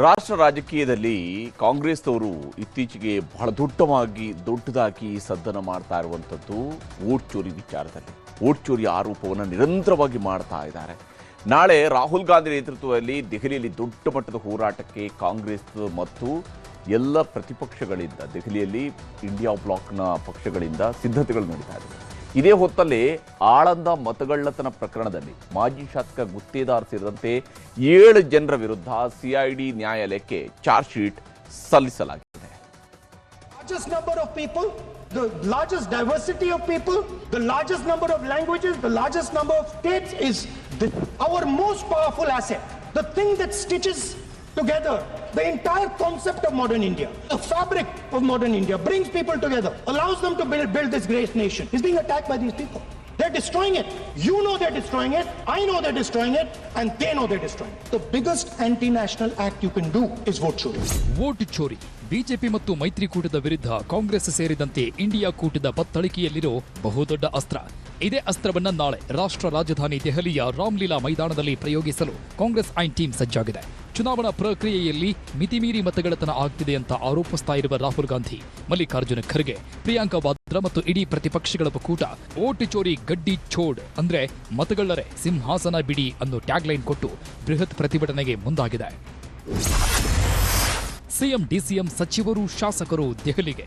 ರಾಷ್ಟ್ರ ರಾಜಕೀಯದಲ್ಲಿ ಕಾಂಗ್ರೆಸ್ನವರು ಇತ್ತೀಚೆಗೆ ಬಹಳ ದೊಡ್ಡವಾಗಿ ದೊಡ್ಡದಾಗಿ ಸದ್ದನ ಮಾಡ್ತಾ ಇರುವಂಥದ್ದು ವೋಟ್ ಚೋರಿ ವಿಚಾರದಲ್ಲಿ. ವೋಟ್ ಚೋರಿ ಆರೋಪವನ್ನು ನಿರಂತರವಾಗಿ ಮಾಡ್ತಾ ಇದ್ದಾರೆ. ನಾಳೆ ರಾಹುಲ್ ಗಾಂಧಿ ನೇತೃತ್ವದಲ್ಲಿ ದೆಹಲಿಯಲ್ಲಿ ದೊಡ್ಡ ಮಟ್ಟದ ಹೋರಾಟಕ್ಕೆ ಕಾಂಗ್ರೆಸ್ ಮತ್ತು ಎಲ್ಲ ಪ್ರತಿಪಕ್ಷಗಳಿಂದ ದೆಹಲಿಯಲ್ಲಿ ಇಂಡಿಯಾ ಬ್ಲಾಕ್ನ ಪಕ್ಷಗಳಿಂದ ಸಿದ್ಧತೆಗಳು ನಡೀತಾ ಇದೆ ಇದೇ ಹೊತ್ತಲ್ಲಿ ಆಳಂದ ಮತಗಳ್ಳತನ ಪ್ರಕರಣದಲ್ಲಿ ಮಾಜಿ ಶಾಸಕ ಗುತ್ತೇದಾರ್ ಸೇರಿದಂತೆ ಏಳು ಜನರ ವಿರುದ್ಧ ಸಿಐಡಿ ನ್ಯಾಯಾಲಯಕ್ಕೆ ಚಾರ್ಜ್ ಶೀಟ್ ಸಲ್ಲಿಸಲಾಗಿದೆ the largest diversity of people, the largest number of languages, the largest number of states is the, our most powerful asset. The thing that stitches together the entire concept of modern India, the fabric of modern India, brings people together, allows them to build, build this great nation, is being attacked by these people. They're destroying it. You know they're destroying it. I know they're destroying it. And they know they're destroying it. The biggest anti-national act you can do is vote chori. Vote chori. BJP ಮತ್ತು ಮೈತ್ರಿಕೂಟದ ವಿರುದ್ಧ ಕಾಂಗ್ರೆಸ್ ಸೇರಿದಂತೆ India ಕೂಟದ ಬತ್ತಳಿಕೆಯಲ್ಲಿರೋ ಬಹುದೊಡ್ಡ ಅಸ್ತ್ರ ಇದೇ ಅಸ್ತ್ರವನ್ನ ನಾಳೆ ರಾಷ್ಟ್ರ ರಾಜಧಾನಿ ದೆಹಲಿಯ ರಾಮ್ಲೀಲಾ ಮೈದಾನದಲ್ಲಿ ಪ್ರಯೋಗಿಸಲು ಕಾಂಗ್ರೆಸ್ ಐನ್ ಟೀಮ್ ಸಜ್ಜಾಗಿದೆ ಚುನಾವಣಾ ಪ್ರಕ್ರಿಯೆಯಲ್ಲಿ ಮಿತಿಮೀರಿ ಮತಗಳತನ ಆಗ್ತಿದೆ ಅಂತ ಆರೋಪಿಸ್ತಾ ಇರುವ ರಾಹುಲ್ ಗಾಂಧಿ, ಮಲ್ಲಿಕಾರ್ಜುನ ಖರ್ಗೆ, ಪ್ರಿಯಾಂಕಾ ವಾದ್ರಾ ಮತ್ತು ಇಡೀ ಪ್ರತಿಪಕ್ಷಗಳ ಒಕ್ಕೂಟ ಓಟು ಚೋರಿ ಗಡ್ಡಿ ಛೋಡ್ ಅಂದ್ರೆ ಮತಗಳ್ಳರೆ ಸಿಂಹಾಸನ ಬಿಡಿ ಅನ್ನೋ ಟ್ಯಾಗ್ಲೈನ್ ಕೊಟ್ಟು ಬೃಹತ್ ಪ್ರತಿಭಟನೆಗೆ ಮುಂದಾಗಿದೆ. ಸಿಎಂ ಡಿಸಿಎಂ ಸಚಿವರು, ಶಾಸಕರು ದೆಹಲಿಗೆ.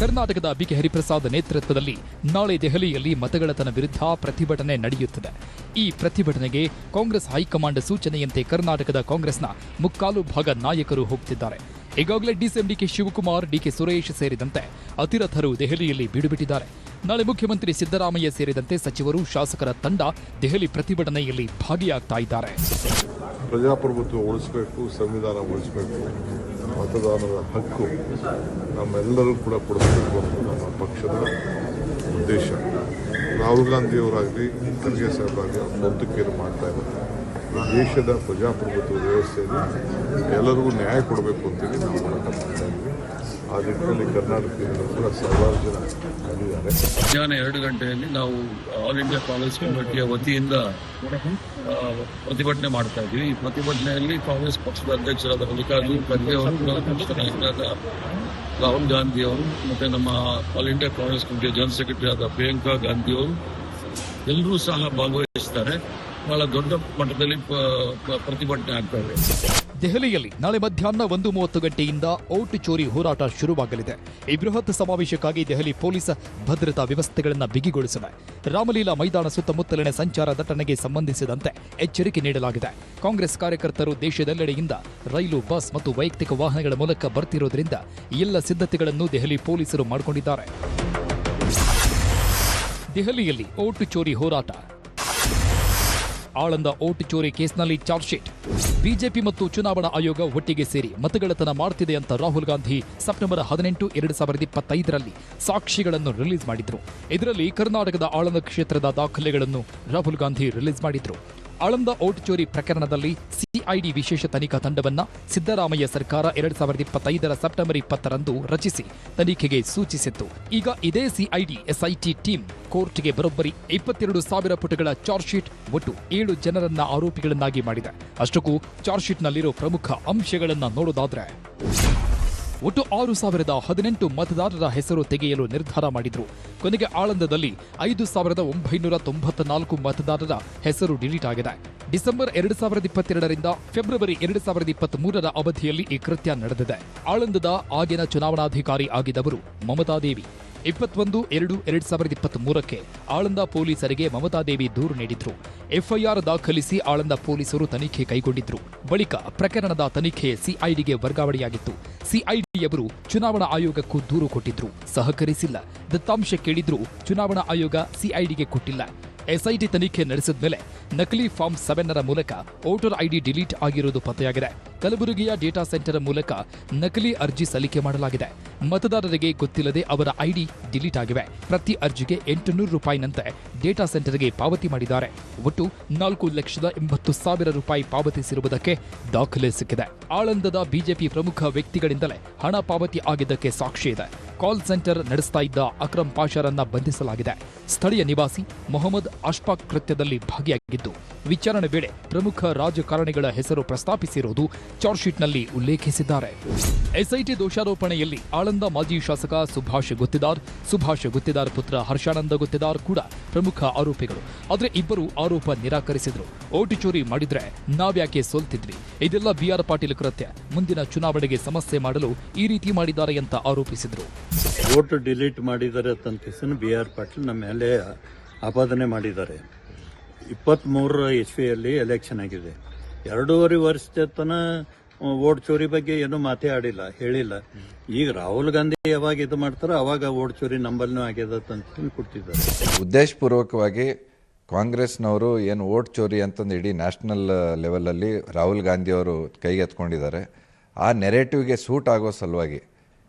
ಕರ್ನಾಟಕದ ಬಿಕೆ ಹರಿಪ್ರಸಾದ್ ನೇತೃತ್ವದಲ್ಲಿ ನಾಳೆ ದೆಹಲಿಯಲ್ಲಿ ಮತಗಳತನ ವಿರುದ್ಧ ಪ್ರತಿಭಟನೆ ನಡೆಯುತ್ತದೆ. ಈ ಪ್ರತಿಭಟನೆಗೆ ಕಾಂಗ್ರೆಸ್ ಹೈಕಮಾಂಡ್ ಸೂಚನೆಯಂತೆ ಕರ್ನಾಟಕದ ಕಾಂಗ್ರೆಸ್ನ ಮುಕ್ಕಾಲು ಭಾಗ ನಾಯಕರು ಹೋಗುತ್ತಿದ್ದಾರೆ ಈಗಾಗಲೇ DCM DK Shivakumar DK Suresh ಸೇರಿದಂತೆ ಅತಿರಥರು ದೆಹಲಿಯಲ್ಲಿ ಬೀಡುಬಿಟ್ಟಿದ್ದಾರೆ. ನಾಳೆ ಮುಖ್ಯಮಂತ್ರಿ ಸಿದ್ದರಾಮಯ್ಯ ಸೇರಿದಂತೆ ಸಚಿವರು, ಶಾಸಕರ ತಂಡ ದೆಹಲಿ ಪ್ರತಿಭಟನೆಯಲ್ಲಿ ಭಾಗಿಯಾಗ್ತಾ ಇದ್ದಾರೆ. ಪ್ರಜಾಪ್ರಭುತ್ವ ಉಳಿಸಬೇಕು, ಸಂವಿಧಾನ ಉಳಿಸಬೇಕು. ಮತದಾನದ ಹಕ್ಕು ನಮ್ಮೆಲ್ಲರೂ ಕೂಡ ಕೊಡಿಸಬೇಕು ಅಂತ ನಮ್ಮ ಪಕ್ಷದ ಉದ್ದೇಶ. ರಾಹುಲ್ ಗಾಂಧಿಯವರಾಗಲಿ ಖರ್ಗೆ ಸಾಹೇಬರಾಗಲಿ ಒಂದಕ್ಕೇನು ಮಾಡ್ತಾ ಇದ್ದಾರೆ ದೇಶದ ಪ್ರಜಾಪ್ರಭುತ್ವ ವ್ಯವಸ್ಥೆಯಲ್ಲಿ ಎಲ್ಲರಿಗೂ ನ್ಯಾಯ ಕೊಡಬೇಕು ಅಂತೇಳಿ ನಾವು ಹೋರಾಟ ಮಾಡ್ತಾ ಇದ್ವಿ ಕೂಡ ಸಾವಿರಾರು ಜನ ಮಧ್ಯಾಹ್ನ ಎರಡು ಗಂಟೆಯಲ್ಲಿ ನಾವು ಆಲ್ ಇಂಡಿಯಾ ಕಾಂಗ್ರೆಸ್ ಕಮಿಟಿಯ ವತಿಯಿಂದ ಪ್ರತಿಭಟನೆ ಮಾಡ್ತಾ ಇದ್ವಿ ಈ ಪ್ರತಿಭಟನೆಯಲ್ಲಿ ಕಾಂಗ್ರೆಸ್ ಪಕ್ಷದ ಅಧ್ಯಕ್ಷರಾದ ಮಲ್ಲಿಕಾರ್ಜುನ್ ಖರ್ಗೆ ಅವರು ರಾಹುಲ್ ಗಾಂಧಿ ಅವರು, ಮತ್ತೆ ನಮ್ಮ ಆಲ್ ಇಂಡಿಯಾ ಕಾಂಗ್ರೆಸ್ ಕಮಿಟಿಯ ಜನರಲ್ ಸೆಕ್ರೆಟರಿ ಆದ ಪ್ರಿಯಾಂಕಾ ಗಾಂಧಿ ಅವರು, ಎಲ್ಲರೂ ಸಹ ಭಾಗವಹಿಸ್ತಾರೆ. ಬಹಳ ದೊಡ್ಡ ಮಟ್ಟದಲ್ಲಿ ಪ್ರತಿಭಟನೆ ಆಗ್ತಾ ಇದೆ ದೆಹಲಿಯಲ್ಲಿ ನಾಳೆ ಮಧ್ಯಾಹ್ನ ಒಂದು ಮೂವತ್ತು ಗಂಟೆಯಿಂದ ಔಟ್ ಚೋರಿ ಹೋರಾಟ ಶುರುವಾಗಲಿದೆ. ಈ ಬೃಹತ್ ಸಮಾವೇಶಕ್ಕಾಗಿ ದೆಹಲಿ ಪೊಲೀಸ್ ಭದ್ರತಾ ವ್ಯವಸ್ಥೆಗಳನ್ನು ಬಿಗಿಗೊಳಿಸಿದೆ. ರಾಮಲೀಲಾ ಮೈದಾನ ಸುತ್ತಮುತ್ತಲಿನ ಸಂಚಾರ ದಟ್ಟಣೆಗೆ ಸಂಬಂಧಿಸಿದಂತೆ ಎಚ್ಚರಿಕೆ ನೀಡಲಾಗಿದೆ. ಕಾಂಗ್ರೆಸ್ ಕಾರ್ಯಕರ್ತರು ದೇಶದೆಲ್ಲೆಡೆಯಿಂದ ರೈಲು, ಬಸ್ ಮತ್ತು ವೈಯಕ್ತಿಕ ವಾಹನಗಳ ಮೂಲಕ ಬರ್ತಿರೋದ್ರಿಂದ ಎಲ್ಲ ಸಿದ್ಧತೆಗಳನ್ನು ದೆಹಲಿ ಪೊಲೀಸರು ಮಾಡಿಕೊಂಡಿದ್ದಾರೆ. ದೆಹಲಿಯಲ್ಲಿ ಓಟು ಚೋರಿ ಹೋರಾಟ ಆಳಂದ ಓಟು ಚೋರಿ ಕೇಸ್ನಲ್ಲಿ ಚಾರ್ಜ್ ಶೀಟ್. ಬಿಜೆಪಿ ಮತ್ತು ಚುನಾವಣಾ ಆಯೋಗ ಒಟ್ಟಿಗೆ ಸೇರಿ ಮತಗಳತನ ಮಾಡುತ್ತಿದೆ ಅಂತ ರಾಹುಲ್ ಗಾಂಧಿ ಸೆಪ್ಟೆಂಬರ್ ಹದಿನೆಂಟು, ಎರಡು ಸಾವಿರದ ಇಪ್ಪತ್ತೈದರಲ್ಲಿ ಸಾಕ್ಷಿಗಳನ್ನು ರಿಲೀಸ್ ಮಾಡಿದ್ರು. ಇದರಲ್ಲಿ ಕರ್ನಾಟಕದ ಆಳಂದ ಕ್ಷೇತ್ರದ ದಾಖಲೆಗಳನ್ನು ರಾಹುಲ್ ಗಾಂಧಿ ರಿಲೀಸ್ ಮಾಡಿದ್ರು. ಆಳಂದ ಓಟ್ ಚೋರಿ ಪ್ರಕರಣದಲ್ಲಿ ಸಿಐಡಿ ವಿಶೇಷ ತನಿಖಾ ತಂಡವನ್ನ ಸಿದ್ದರಾಮಯ್ಯ ಸರ್ಕಾರ ಎರಡ್ ಸಾವಿರದ ಇಪ್ಪತ್ತೈದರ ಸೆಪ್ಟೆಂಬರ್ ಇಪ್ಪತ್ತರಂದು ರಚಿಸಿ ತನಿಖೆಗೆ ಸೂಚಿಸಿತ್ತು. ಈಗ ಇದೇ ಸಿಐಡಿ ಎಸ್ಐಟಿ ಟೀಮ್ ಕೋರ್ಟ್ಗೆ ಬರೋಬ್ಬರಿ ಇಪ್ಪತ್ತೆರಡು ಸಾವಿರ ಪುಟಗಳ ಚಾರ್ಜ್ ಶೀಟ್ ಒಟ್ಟು ಏಳು ಜನರನ್ನ ಆರೋಪಿಗಳನ್ನಾಗಿ ಮಾಡಿದೆ. ಅಷ್ಟಕ್ಕೂ ಚಾರ್ಜ್ ಶೀಟ್ನಲ್ಲಿರೋ ಪ್ರಮುಖ ಅಂಶಗಳನ್ನ ನೋಡೋದಾದ್ರೆ ಒಟ್ಟು ಆರು ಸಾವಿರದ ಹದಿನೆಂಟು ಮತದಾರರ ಹೆಸರು ತೆಗೆಯಲು ನಿರ್ಧಾರ ಮಾಡಿದ್ರು. ಕೊನೆಗೆ ಆಳಂದದಲ್ಲಿ ಐದು ಸಾವಿರದ ಒಂಬೈನೂರ ತೊಂಬತ್ತ ನಾಲ್ಕು ಮತದಾರರ ಹೆಸರು ಡಿಲೀಟ್ ಆಗಿದೆ. ಡಿಸೆಂಬರ್ ಎರಡು ಸಾವಿರದ ಇಪ್ಪತ್ತೆರಡರಿಂದ ಫೆಬ್ರವರಿ ಎರಡು ಸಾವಿರದ ಇಪ್ಪತ್ತ್ ಮೂರರ ಅವಧಿಯಲ್ಲಿ ಈ ಕೃತ್ಯ ನಡೆದಿದೆ. ಆಳಂದದ ಆಗಿನ ಚುನಾವಣಾಧಿಕಾರಿ ಆಗಿದ್ದವರು ಮಮತಾದೇವಿ ಇಪ್ಪತ್ತೊಂದು, ಎರಡು, ಎರಡ್ ಸಾವಿರದ ಇಪ್ಪತ್ತ್ ಮೂರಕ್ಕೆ ಆಳಂದ ಪೊಲೀಸರಿಗೆ ಮಮತಾದೇವಿ ದೂರು ನೀಡಿದ್ರು. ಎಫ್ಐಆರ್ ದಾಖಲಿಸಿ ಆಳಂದ ಪೊಲೀಸರು ತನಿಖೆ ಕೈಗೊಂಡಿದ್ರು. ಬಳಿಕ ಪ್ರಕರಣದ ತನಿಖೆ ಸಿಐಡಿಗೆ ವರ್ಗಾವಣೆಯಾಗಿತ್ತು. ಸಿಐಡಿಯವರು ಚುನಾವಣಾ ಆಯೋಗಕ್ಕೂ ದೂರು ಕೊಟ್ಟಿದ್ರು. ಸಹಕರಿಸಿಲ್ಲ. ದತ್ತಾಂಶ ಕೇಳಿದ್ರು ಚುನಾವಣಾ ಆಯೋಗ ಸಿಐಡಿಗೆ ಕೊಟ್ಟಿಲ್ಲ. ಎಸ್ಐಟಿ ತನಿಖೆ ನಡೆಸಿದ ಮೇಲೆ ನಕಲಿ ಫಾರ್ಮ್ ಸೆವೆನ್ನರ ಮೂಲಕ ವೋಟರ್ ಐಡಿ ಡಿಲೀಟ್ ಆಗಿರುವುದು ಪತ್ತೆಯಾಗಿದೆ. ಕಲಬುರಗಿಯ ಡೇಟಾ ಸೆಂಟರ್ ಮೂಲಕ ನಕಲಿ ಅರ್ಜಿ ಸಲ್ಲಿಕೆ ಮಾಡಲಾಗಿದೆ. ಮತದಾರರಿಗೆ ಗೊತ್ತಿಲ್ಲದೆ ಅವರ ಐಡಿ ಡಿಲೀಟ್ ಆಗಿವೆ. ಪ್ರತಿ ಅರ್ಜಿಗೆ ಎಂಟುನೂರು ರೂಪಾಯಿನಂತೆ ಡೇಟಾ ಸೆಂಟರ್ಗೆ ಪಾವತಿ ಮಾಡಿದ್ದಾರೆ. ಒಟ್ಟು ನಾಲ್ಕು ಲಕ್ಷದ ಎಂಬತ್ತು ಸಾವಿರ ರೂಪಾಯಿ ಪಾವತಿಸಿರುವುದಕ್ಕೆ ದಾಖಲೆ ಸಿಕ್ಕಿದೆ. ಆಳಂದದ ಬಿಜೆಪಿ ಪ್ರಮುಖ ವ್ಯಕ್ತಿಗಳಿಂದಲೇ ಹಣ ಪಾವತಿ ಆಗಿದ್ದಕ್ಕೆ ಸಾಕ್ಷಿ ಇದೆ. ಕಾಲ್ ಸೆಂಟರ್ ನಡೆಸ್ತಾ ಇದ್ದ ಅಕ್ರಮ್ ಪಾಷಾರನ್ನ ಬಂಧಿಸಲಾಗಿದೆ. ಸ್ಥಳೀಯ ನಿವಾಸಿ ಮೊಹಮ್ಮದ್ ಅಶ್ಫಾಕ್ ಕೃತ್ಯದಲ್ಲಿ ಭಾಗಿಯಾಗಿದ್ದಾರೆ ಗಿದ್ದು ವಿಚಾರಣೆ ವೇಳೆ ಪ್ರಮುಖ ರಾಜಕಾರಣಿಗಳ ಹೆಸರು ಪ್ರಸ್ತಾಪಿಸಿರುವುದು ಚಾರ್ಜ್ಶೀಟ್ನಲ್ಲಿ ಉಲ್ಲೇಖಿಸಿದ್ದಾರೆ. ಎಸ್ಐಟಿ ದೋಷಾರೋಪಣೆಯಲ್ಲಿ ಆಳಂದ ಮಾಜಿ ಶಾಸಕ ಸುಭಾಷ್ ಗುತ್ತಿದಾರ್ ಸುಭಾಷ್ ಗುತ್ತಿದಾರ್ ಪುತ್ರ ಹರ್ಷಾನಂದ ಗುತ್ತಿದಾರ್ ಕೂಡ ಪ್ರಮುಖ ಆರೋಪಿಗಳು. ಆದರೆ ಇಬ್ಬರು ಆರೋಪ ನಿರಾಕರಿಸಿದ್ರು. ಓಟು ಚೋರಿ ಮಾಡಿದ್ರೆ ನಾವ್ಯಾಕೆ ಸೋಲ್ತಿದ್ವಿ ಇದೆಲ್ಲ ಬಿಆರ್ ಪಾಟೀಲ್ ಕೃತ್ಯ. ಮುಂದಿನ ಚುನಾವಣೆಗೆ ಸಮಸ್ಯೆ ಮಾಡಲು ಈ ರೀತಿ ಮಾಡಿದ್ದಾರೆ ಅಂತ ಆರೋಪಿಸಿದ್ರು. ಓಟು ಡಿಲೀಟ್ ಮಾಡಿದ್ದಾರೆ ಅಂತ ಬಿ ಆರ್ ಪಾಟೀಲ್ ನಮ್ಮ ಮೇಲೆ ಆಪಾದನೆ ಮಾಡಿದ್ದಾರೆ. ಇಪ್ಪತ್ತ್ಮೂರರ ಇಸ್ವಿಯಲ್ಲಿ ಎಲೆಕ್ಷನ್ ಆಗಿದೆ. ಎರಡೂವರೆ ವರ್ಷದ ತನ ಓಟ್ ಚೋರಿ ಬಗ್ಗೆ ಏನೂ ಮಾತೇ ಆಡಿಲ್ಲ, ಹೇಳಿಲ್ಲ. ಈಗ ರಾಹುಲ್ ಗಾಂಧಿ ಯಾವಾಗ ಇದು ಮಾಡ್ತಾರೋ ಅವಾಗ ಓಟ್ ಚೋರಿ ನಂಬಲ್ನೂ ಆಗ್ಯದ ಅಂತ ಕೊಡ್ತಿದ್ದಾರೆ. ಉದ್ದೇಶಪೂರ್ವಕವಾಗಿ ಕಾಂಗ್ರೆಸ್ನವರು ಏನು ಓಟ್ ಚೋರಿ ಅಂತಂದು ಇಡೀ ನ್ಯಾಷನಲ್ ಲೆವೆಲಲ್ಲಿ ರಾಹುಲ್ ಗಾಂಧಿಯವರು ಕೈಗೆತ್ಕೊಂಡಿದ್ದಾರೆ ಆ ನೆರೆಟಿವ್ಗೆ ಸೂಟ್ ಆಗೋ ಸಲುವಾಗಿ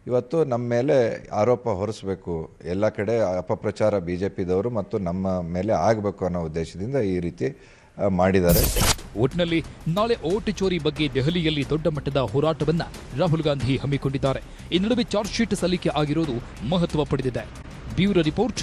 ಇವತ್ತು ನಮ್ಮ ಮೇಲೆ ಆರೋಪ ಹೊರಿಸಬೇಕು. ಎಲ್ಲ ಕಡೆ ಅಪಪ್ರಚಾರ ಬಿ ಜೆ ಪಿದವರು ಮತ್ತು ನಮ್ಮ ಮೇಲೆ ಆಗಬೇಕು ಅನ್ನೋ ಉದ್ದೇಶದಿಂದ ಈ ರೀತಿ ಮಾಡಿದ್ದಾರೆ. ಒಟ್ನಲ್ಲಿ ನಾಳೆ ಓಟು ಚೋರಿ ಬಗ್ಗೆ ದೆಹಲಿಯಲ್ಲಿ ದೊಡ್ಡ ಮಟ್ಟದ ಹೋರಾಟವನ್ನ ರಾಹುಲ್ ಗಾಂಧಿ ಹಮ್ಮಿಕೊಂಡಿದ್ದಾರೆ. ಈ ನಡುವೆ ಚಾರ್ಜ್ ಶೀಟ್ ಸಲ್ಲಿಕೆ ಆಗಿರೋದು ಮಹತ್ವ ಪಡೆದಿದೆ. Bureau report.